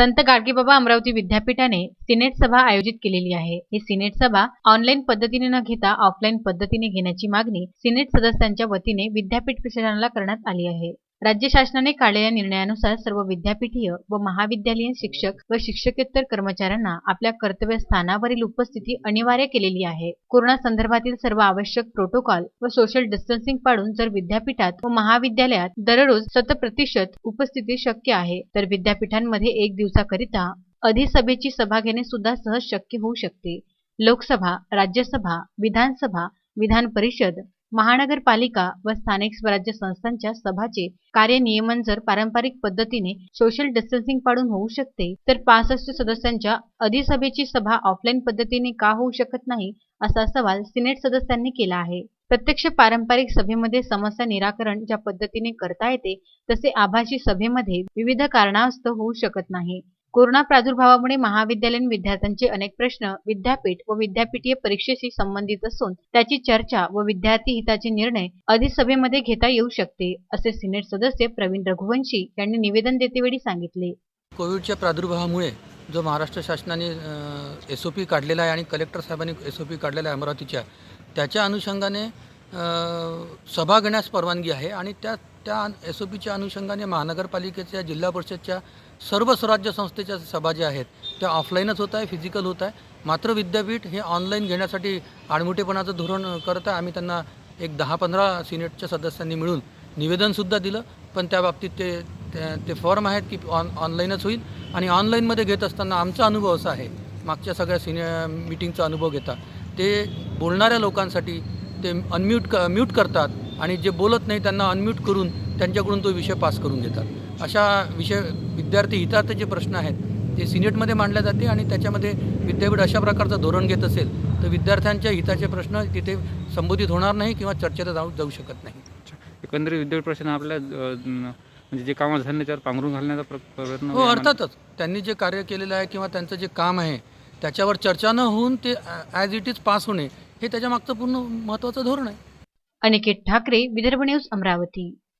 संत गाडगेबाबा अमरावती विद्यापीठाने सिनेट सभा आयोजित केलेली आहे. ही सिनेट सभा ऑनलाईन पद्धतीने न घेता ऑफलाईन पद्धतीने घेण्याची मागणी सिनेट सदस्यांच्या वतीने विद्यापीठ प्रशासनाला करण्यात आली आहे. राज्य शासनाने काढलेल्या निर्णयानुसार सर्व विद्यापीठीय व महाविद्यालयीन शिक्षक व शिक्षकेतर कर्मचाऱ्यांना आपल्या कर्तव्य स्थानावरील उपस्थिती अनिवार्य केलेली आहे. कोरोना संदर्भातील सर्व आवश्यक प्रोटोकॉल व सोशल डिस्टन्सिंग पाळून जर विद्यापीठात व महाविद्यालयात दररोज शतप्रतिशत उपस्थिती शक्य आहे तर विद्यापीठांमध्ये एक दिवसाकरिता अधिसभेची सभा घेणे सुद्धा सहज शक्य होऊ शकते. लोकसभा राज्यसभा विधानसभा विधान परिषद महानगरपालिका व स्थानिक स्वराज्य संस्थांच्या सभाचे कार्यनियमन जर पारंपरिक पद्धतीने सोशल डिस्टन्सिंग पाळून होऊ शकते तर पासष्ट सदस्यांच्या अधिसभेची सभा ऑफलाईन पद्धतीने का होऊ शकत नाही असा सवाल सिनेट सदस्यांनी केला आहे. प्रत्यक्ष पारंपरिक सभेमध्ये समस्या निराकरण ज्या पद्धतीने करता येते तसे आभासी सभेमध्ये विविध कारणास्तव होऊ शकत नाही. कोरोना प्रादुर्भावामुळे महाविद्यालयीन विद्यार्थ्यांचे अनेक प्रश्न विद्यापीठ व विद्यापीठीय परीक्षेशी संबंधित असून त्याची चर्चा व विद्यार्थी हिताचे निर्णय अधिसभेमध्ये घेता येऊ शकते असे सिनेट सदस्य प्रवीण रघुवंशी यांनी निवेदन देतेवेळी सांगितले. कोविडच्या प्रादुर्भावामुळे जो महाराष्ट्र शासनाने एस ओ पी काढलेला आहे आणि कलेक्टर साहेबांनी एस ओ पी काढलेला आहे अमरावतीच्या त्याच्या अनुषंगाने सभा घेण्यास परवानगी आहे आणि त्या त्या एस ओ पीच्या अनुषंगाने महानगरपालिकेच्या जिल्हा परिषदच्या सर्व स्वराज्य संस्थेच्या सभा ज्या आहेत. त्या ऑफलाईनच होत आहे फिजिकल होत आहे. मात्र विद्यापीठ हे ऑनलाईन घेण्यासाठी आडमुठेपणाचं धोरण करत आहे. आम्ही त्यांना एक दहा पंधरा सिनेटच्या सदस्यांनी मिळून निवेदनसुद्धा दिलं. पण त्या बाबतीत ते ते- ते फॉर्म आहेत की ऑन ऑनलाईनच होईल. आणि ऑनलाईनमध्ये घेत असताना आमचा अनुभव असा आहे मागच्या सगळ्या सिने मिटिंगचा अनुभव घेता. ते बोलणाऱ्या लोकांसाठी ते अनम्यूट क म्यूट करतात. आणि जे बोलत नाही त्यांना अनम्यूट करून त्यांच्याकडून तो विषय पास करून घेतात. अशा विषय विद्यार्थी हिताचे जे प्रश्न आहेत ते सिनेटमध्ये मांडले जाते आणि त्याच्यामध्ये विद्यापीठ अशा प्रकारचं धोरण घेत असेल तर विद्यार्थ्यांच्या हिताचे प्रश्न तिथे संबोधित होणार नाही किंवा चर्चेला जाऊ जाऊ शकत नाही. एकंदरीत विद्यापीठ प्रशासन आपल्या म्हणजे जे कामं झाले त्याच्यावर पांघरून घालण्याचा प्र- प्रयत्न हो अर्थातच. त्यांनी जे कार्य केलेलं आहे किंवा त्यांचं जे काम आहे त्याच्यावर चर्चा न होऊन ते ॲज इट इज पास होणे हे त्याच्या मागचं पूर्ण महत्त्वाचं धोरण आहे. અનિકેત ઠાકરે વિદર્ભ ન્યૂઝ અમરાવતી.